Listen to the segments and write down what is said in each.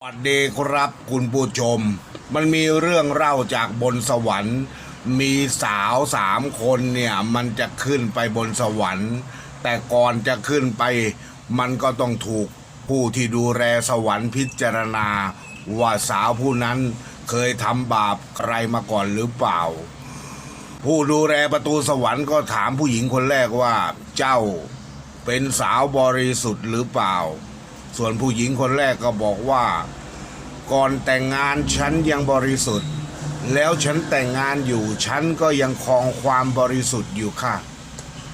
สวัสดีครับคุณผู้ชม มันมีเรื่องเล่าจากบนสวรรค์ มีสาวสามคนเนี่ย มันจะขึ้นไปบนสวรรค์ แต่ก่อนจะขึ้นไป มันก็ต้องถูกผู้ที่ดูแลสวรรค์พิจารณา ว่าสาวผู้นั้นเคยทำบาปใครมาก่อนหรือเปล่า ผู้ดูแลประตูสวรรค์ก็ถามผู้หญิงคนแรกว่า เจ้าเป็นสาวบริสุทธิ์หรือเปล่า ส่วนผู้หญิงคนแรกก็บอกว่า ก่อนแต่งงานฉันยังบริสุทธิ์ แล้วฉันแต่งงานอยู่ฉันก็ยังคองความบริสุทธิ์อยู่ค่ะ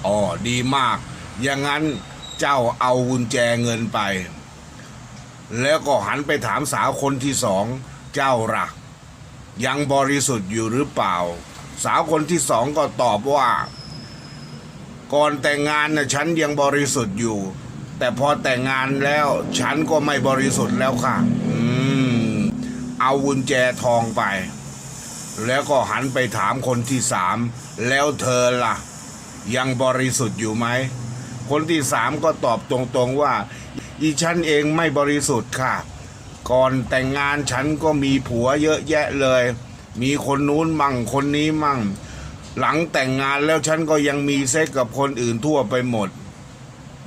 อ๋อดีมาก อย่างนั้นเจ้าเอากุญแจเงินไป แล้วก็หันไปถามสาวคนที่สองเจ้าล่ะยังบริสุทธิ์อยู่หรือเปล่า สาวคนที่สองก็ตอบว่า ก่อนแต่งงานนะฉันยังบริสุทธิ์อยู่ แต่พอแต่งงานแล้ว ฉันก็ไม่บริสุทธิ์แล้วค่ะ อืม เอากุญแจทองไป แล้วก็หันไปถามคนที่สาม แล้วเธอล่ะ ยังบริสุทธิ์อยู่ไหม คนที่สามก็ตอบตรงๆว่า อีฉันเองไม่บริสุทธิ์ค่ะ ก่อนแต่งงานฉันก็มีผัวเยอะแยะเลย มีคนนู้นมั่งคนนี้มั่ง หลังแต่งงานแล้วฉันก็ยังมีเซ็กกับคนอื่นทั่วไปหมด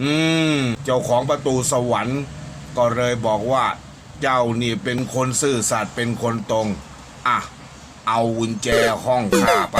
อืม เจ้าของประตูสวรรค์ ก็เลยบอกว่า เจ้านี่เป็นคนซื่อสัตย์เป็นคนตรง อะ เอากุญแจห้องข้าไป